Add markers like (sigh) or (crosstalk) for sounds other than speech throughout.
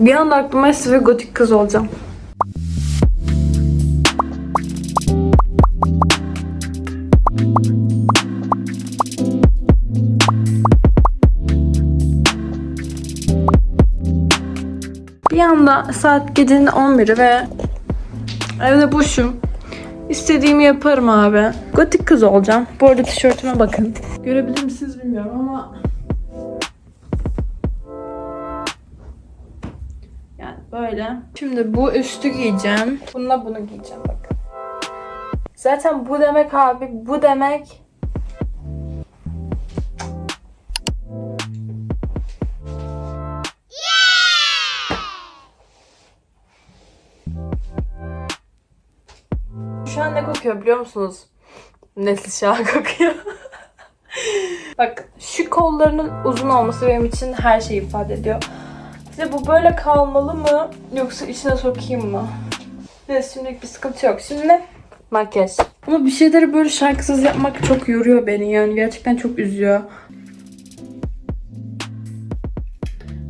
Bir anda aklıma esti ve gotik kız olacağım. Bir anda saat gecenin 11'i ve evde boşum. İstediğimi yaparım abi. Gotik kız olacağım. Bu arada tişörtüme bakın. Görebilir misiniz böyle. Şimdi bu üstü giyeceğim. Bununla bunu giyeceğim bakın. Zaten bu demek abi bu demek Şu an ne kokuyor biliyor musunuz? Nesli Şah kokuyor. (laughs) Bak şu kollarının uzun olması benim için her şeyi ifade ediyor. Size bu böyle kalmalı mı yoksa içine sokayım mı? Neyse şimdilik bir sıkıntı yok. Şimdi makyaj. Ama bir şeyleri böyle şarkısız yapmak çok yoruyor beni yani. Gerçekten çok üzüyor.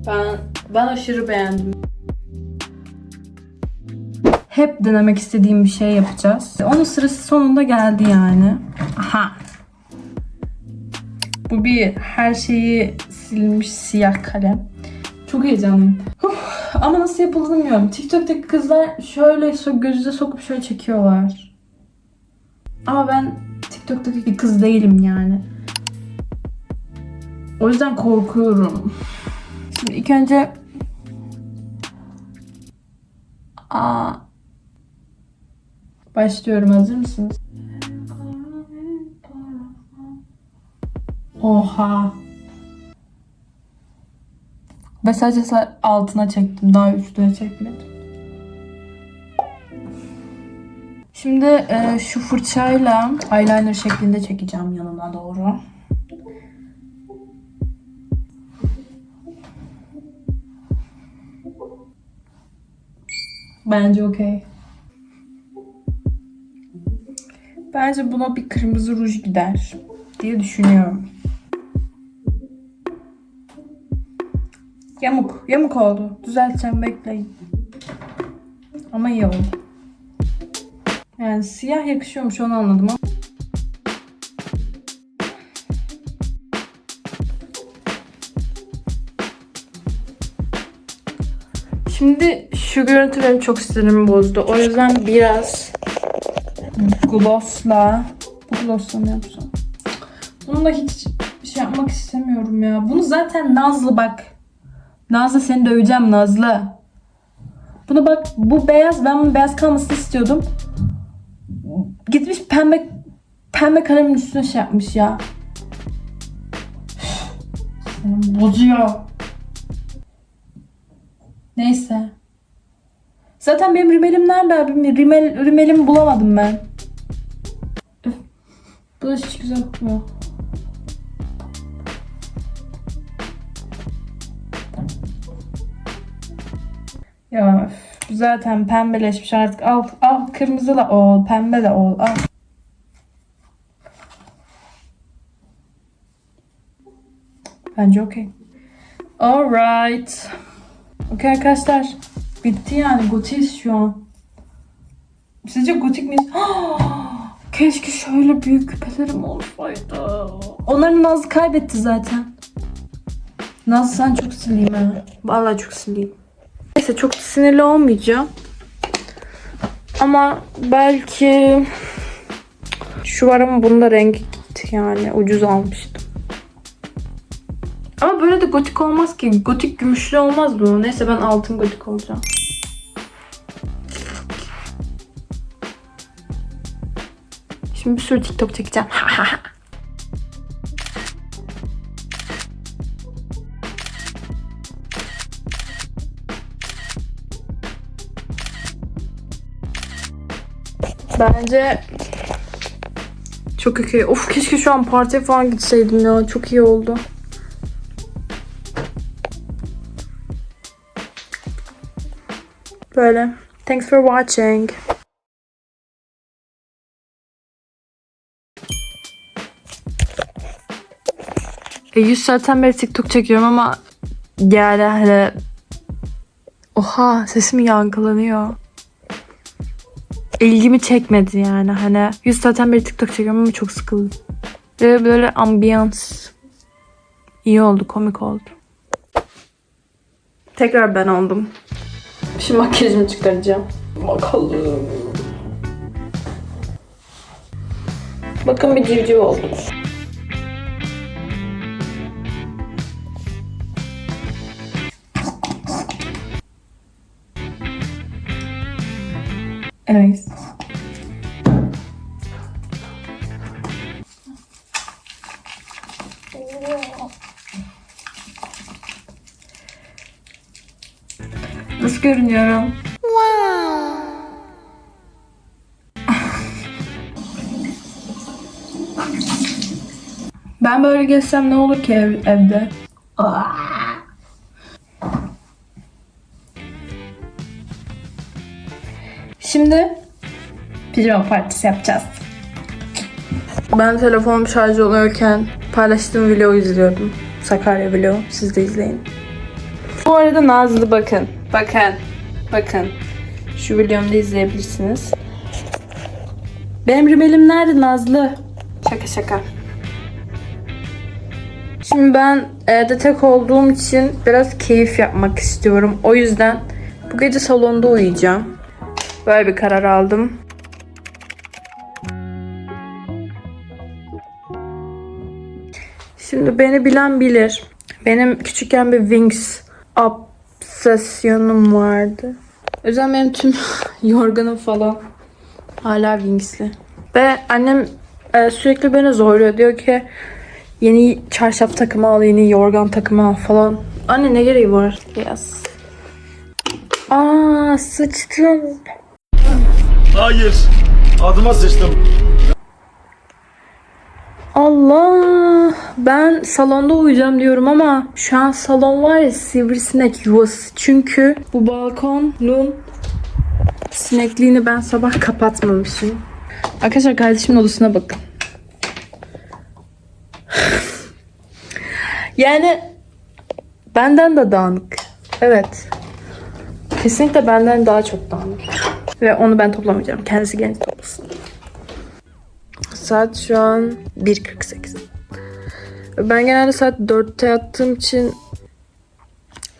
Ben, ben aşırı beğendim. Hep denemek istediğim bir şey yapacağız. Onun sırası sonunda geldi yani. Aha. Bu bir her şeyi silmiş siyah kalem. Çok heyecanlıyım. Ama nasıl yapıldığını bilmiyorum. TikTok'taki kızlar şöyle gözüne sokup şöyle çekiyorlar. Ama ben TikTok'taki bir kız değilim yani. O yüzden korkuyorum. Şimdi ilk önce Aa. Başlıyorum. Hazır mısınız? Oha. Ve sadece sa- altına çektim. Daha üstüne çekmedim. Şimdi e, şu fırçayla eyeliner şeklinde çekeceğim yanına doğru. Bence okey. Bence buna bir kırmızı ruj gider diye düşünüyorum. Yamuk. Yamuk oldu. Düzelteceğim bekleyin. Ama iyi oldu. Yani siyah yakışıyormuş onu anladım ama. Şimdi şu görüntü benim çok sinirimi bozdu. O yüzden biraz glossla bu glossla ne yapsam? Bununla hiç bir şey yapmak istemiyorum ya. Bunu zaten Nazlı bak. Nazlı seni döveceğim Nazlı. Bunu bak bu beyaz ben bunun beyaz kalmasını istiyordum. Gitmiş pembe pembe kalemin üstüne şey yapmış ya. Bozuyor. Neyse. Zaten benim rimelim nerede abi? Rimel, rimelimi bulamadım ben. Bu da hiç güzel kokmuyor. Ya bu zaten pembeleşmiş artık. Al, al kırmızı da ol, pembe de ol. Al. Bence okey. Alright. Okey arkadaşlar. Bitti yani. Gotiyiz şu an. Sizce gotik miyiz? (gasps) Keşke şöyle büyük küpelerim olsaydı. Onların Nazlı kaybetti zaten. Nazlı sen çok sileyim ha. Vallahi çok sileyim. Neyse çok sinirli olmayacağım. Ama belki şu var ama bunda rengi gitti yani. Ucuz almıştım. Ama böyle de gotik olmaz ki. Gotik gümüşlü olmaz bu. Neyse ben altın gotik olacağım. Şimdi bir sürü TikTok çekeceğim. (laughs) Bence çok iyi. Of keşke şu an partiye falan gitseydim ya. Çok iyi oldu. Böyle. Thanks for watching. E, 100 saatten beri TikTok çekiyorum ama yani hani Oha sesim yankılanıyor. İlgimi çekmedi yani hani. Yüz zaten bir TikTok çekiyorum ama çok sıkıldım. Ve böyle ambiyans. iyi oldu, komik oldu. Tekrar ben oldum. Şimdi makyajımı çıkaracağım. Bakalım. Bakın bir civciv oldu. Anyways. Nasıl görünüyorum? (laughs) Ben böyle gezsem ne olur ki ev, evde? Şimdi pijama partisi yapacağız. Ben telefonum şarj oluyorken paylaştığım vlogu izliyordum. Sakarya vlogu. Siz de izleyin. Bu arada Nazlı bakın. Bakın. Bakın. Şu videomda izleyebilirsiniz. Benim rimelim nerede Nazlı? Şaka şaka. Şimdi ben evde tek olduğum için biraz keyif yapmak istiyorum. O yüzden bu gece salonda uyuyacağım. Böyle bir karar aldım. Şimdi beni bilen bilir. Benim küçükken bir Wings obsesyonum vardı. O yüzden benim tüm (laughs) yorganım falan hala Wings'li. Ve annem e, sürekli beni zorluyor. Diyor ki yeni çarşaf takımı al, yeni yorgan takımı al falan. Anne ne gereği var? Yes. Aa sıçtım. Hayır. Adıma sıçtım. Allah ben salonda uyuyacağım diyorum ama şu an salon var ya sivrisinek yuvası. Çünkü bu balkonun sinekliğini ben sabah kapatmamışım. Arkadaşlar kardeşimin odasına bakın. (sighs) yani benden de dağınık. Evet. Kesinlikle benden daha çok dağınık. Ve onu ben toplamayacağım. Kendisi genç toplasın. Saat şu an 1.48. Ben genelde saat 4'te yattığım için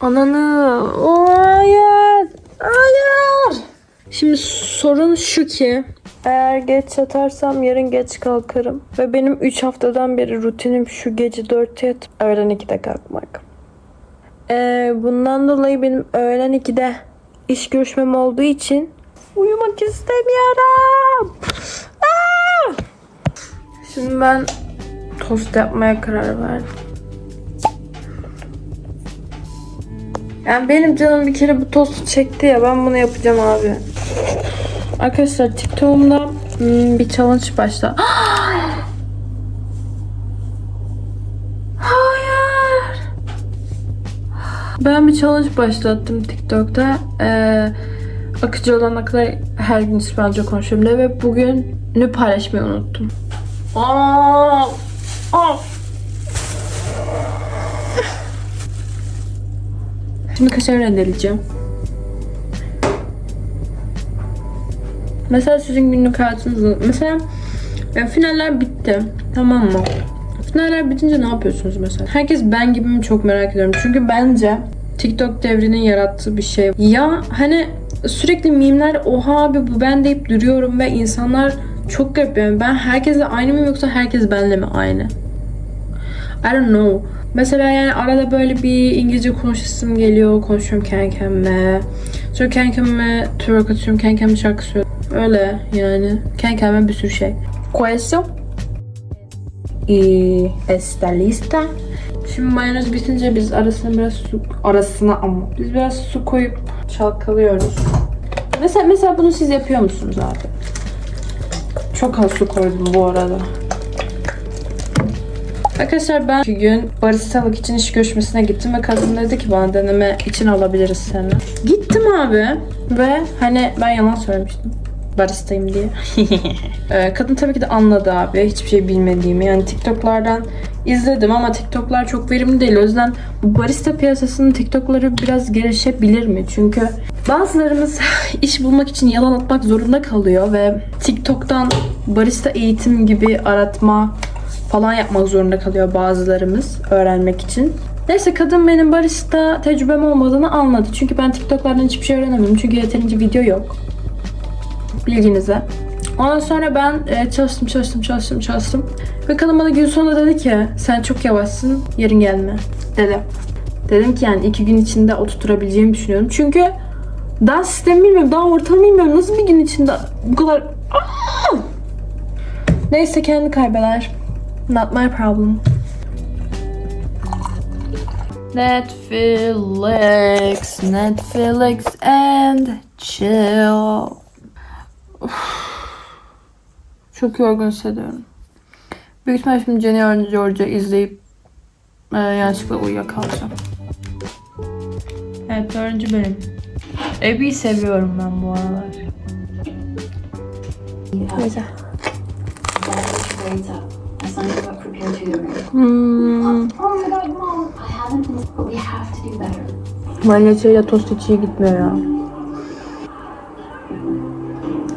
Ananı o hayır hayır Şimdi sorun şu ki eğer geç yatarsam yarın geç kalkarım. Ve benim 3 haftadan beri rutinim şu gece 4'te yatıp öğlen 2'de kalkmak. Ee, bundan dolayı benim öğlen 2'de iş görüşmem olduğu için uyumak istemiyorum. Aa! Şimdi ben tost yapmaya karar verdim. Yani benim canım bir kere bu tostu çekti ya ben bunu yapacağım abi. Arkadaşlar TikTok'umda hmm, bir challenge başla. (gasps) Hayır. Ben bir challenge başlattım TikTok'ta. Ee, akıcı olana kadar her gün İspanyolca konuşuyorum diye ve bugünü paylaşmayı unuttum. Aa! Aa! Şimdi kaşar rendeleyeceğim. Mesela sizin günlük hayatınızı... Mesela e, finaller bitti. Tamam mı? Finaller bitince ne yapıyorsunuz mesela? Herkes ben gibi mi çok merak ediyorum. Çünkü bence TikTok devrinin yarattığı bir şey. Ya hani sürekli mimler oha abi bu ben deyip duruyorum ve insanlar çok garip yani. Ben herkesle aynı mı yoksa herkes benle mi aynı? I don't know. Mesela yani arada böyle bir İngilizce konuşasım geliyor. Konuşuyorum kendi kendime. Sonra kendi kendime twerk atıyorum. Kendi kendime şarkı söylüyorum. Öyle yani. Kendi kendime bir sürü şey. Queso. Y está lista. Şimdi mayonez bitince biz arasına biraz su arasına ama biz biraz su koyup çalkalıyoruz. Mesela mesela bunu siz yapıyor musunuz abi? Çok az su koydum bu arada. Arkadaşlar ben bir gün baristalık için iş görüşmesine gittim ve kadın dedi ki bana deneme için alabiliriz seni. Gittim abi ve hani ben yalan söylemiştim. Baristayım diye. (laughs) Ee, kadın tabii ki de anladı abi hiçbir şey bilmediğimi. Yani TikTok'lardan izledim ama TikTok'lar çok verimli değil. O yüzden bu barista piyasasının TikTok'ları biraz gelişebilir mi? Çünkü bazılarımız (laughs) iş bulmak için yalan atmak zorunda kalıyor ve TikTok'tan barista eğitim gibi aratma falan yapmak zorunda kalıyor bazılarımız öğrenmek için. Neyse kadın benim barista tecrübem olmadığını anladı. Çünkü ben TikTok'lardan hiçbir şey öğrenemedim. Çünkü yeterince video yok. Bilginize. Ondan sonra ben e, çalıştım, çalıştım, çalıştım, çalıştım. Ve kadın bana gün sonunda dedi ki sen çok yavaşsın, yarın gelme. Dedi. Dedim ki yani iki gün içinde oturtabileceğimi düşünüyorum. Çünkü daha sistemi bilmiyorum, daha ortamı bilmiyorum. Nasıl bir gün içinde bu kadar... Aa! Neyse kendi kaybeder. Not my problem. Netflix, Netflix and chill. Çok yorgun hissediyorum. Büyük ihtimalle şimdi Jenny Georgia izleyip e, yanlışlıkla uyuyakalacağım. Evet dördüncü bölüm. Abby'yi seviyorum ben bu aralar. Güzel. grades up. I signed you up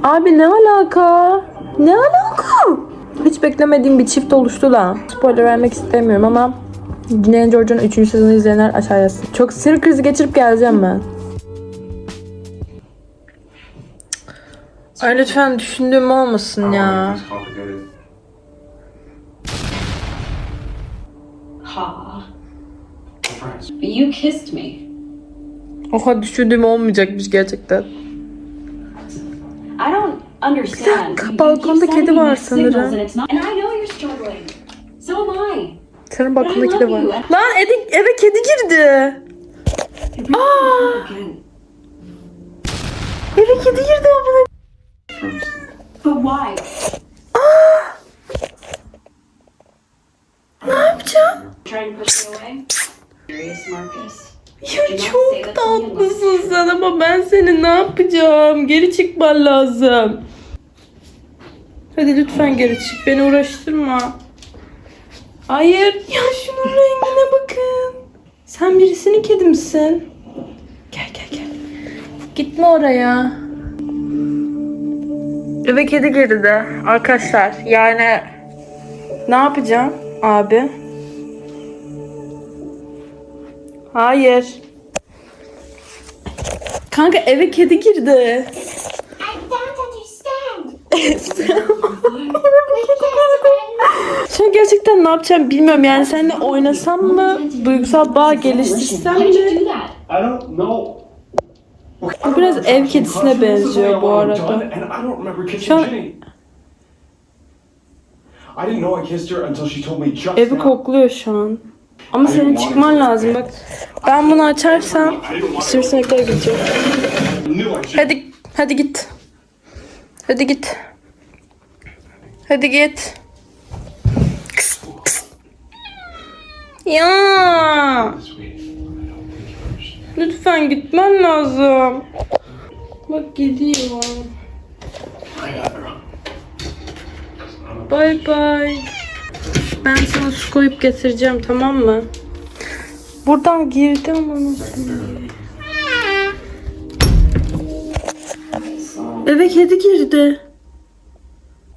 Abi ne alaka? Ne alaka? Hiç beklemediğim bir çift oluştu da. Spoiler vermek istemiyorum ama Ginny George'un 3. sezonu izleyenler aşağı yazsın. Çok sinir krizi geçirip geleceğim ben. Ay lütfen düşündüğüm olmasın ya. Ha. You kissed me. Oha düşündüğüm olmayacakmış gerçekten. I don't understand. Balkonda kedi var sanırım. And I know you're struggling. So am I. Sanırım balkonda kedi var. Lan eve, eve kedi girdi. Aa! Eve kedi girdi abla. But why? Aa! Ne yapacağım? Psst, psst. Ya çok tatlısın sen ama ben seni ne yapacağım? Geri çıkman lazım. Hadi lütfen geri çık. Beni uğraştırma. Hayır. Ya şunun rengine bakın. Sen birisinin kedi misin? Gel gel gel. Gitme oraya. Eve kedi girdi. Arkadaşlar yani ne yapacağım abi? Hayır. Kanka eve kedi girdi. I don't understand. Şu an gerçekten ne yapacağım bilmiyorum. Yani seninle oynasam mı? Duygusal bağ geliştirsem Why did you mi? do that? I don't know. Bu biraz ev kedisine benziyor bu arada. Şu an-. I didn't know I kissed her until she told me just Evi now. kokluyor şu an. Ama senin çıkman lazım bak. Ben bunu açarsam sivrisinekler gidecek. Hadi hadi git. Hadi git. Hadi git. Kıs, kıs. Ya. Lütfen gitmen lazım. Bak gidiyor. Bay bay. Ben sana su koyup getireceğim tamam mı? Buradan girdi ama nasıl? Eve kedi girdi.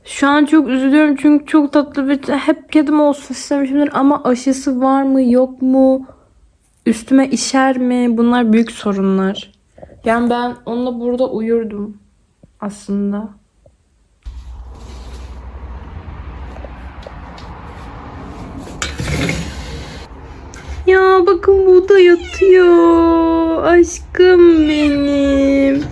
Şu an çok üzülüyorum çünkü çok tatlı bir hep kedim olsun istemişimdir ama aşısı var mı yok mu? Üstüme işer mi? Bunlar büyük sorunlar. Yani ben onunla burada uyurdum aslında. Ya bakın bu da yatıyor. Aşkım benim.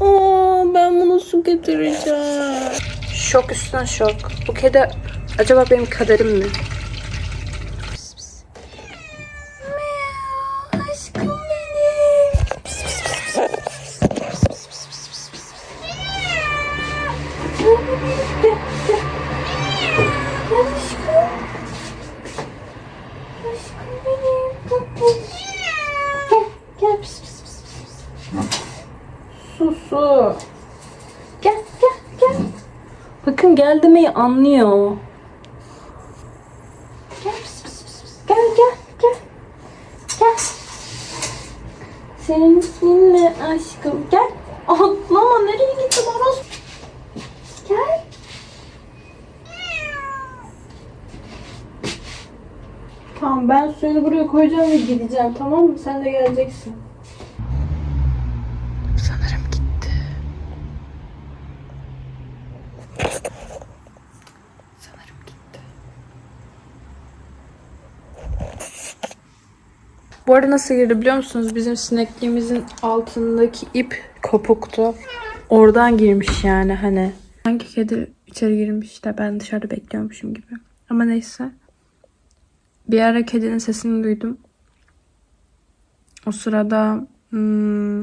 Aa, ben bunu su getireceğim. Şok üstüne şok. Bu kedi acaba benim kaderim mi? Pis, pis. Miau, Aşkım gel demeyi anlıyor. Gel. Gel gel gel. Gel. Senin ismin ne aşkım? Gel. Atlama nereye gitti Baros? Gel. Tamam ben suyunu buraya koyacağım ve gideceğim tamam mı? Sen de geleceksin. Sanırım gitti. Sanırım gitti. Bu arada nasıl girdi biliyor musunuz? Bizim sinekliğimizin altındaki ip kopuktu. Oradan girmiş yani hani. Hangi kedi içeri girmiş de ben dışarıda bekliyormuşum gibi. Ama neyse. Bir ara kedinin sesini duydum. O sırada hmm,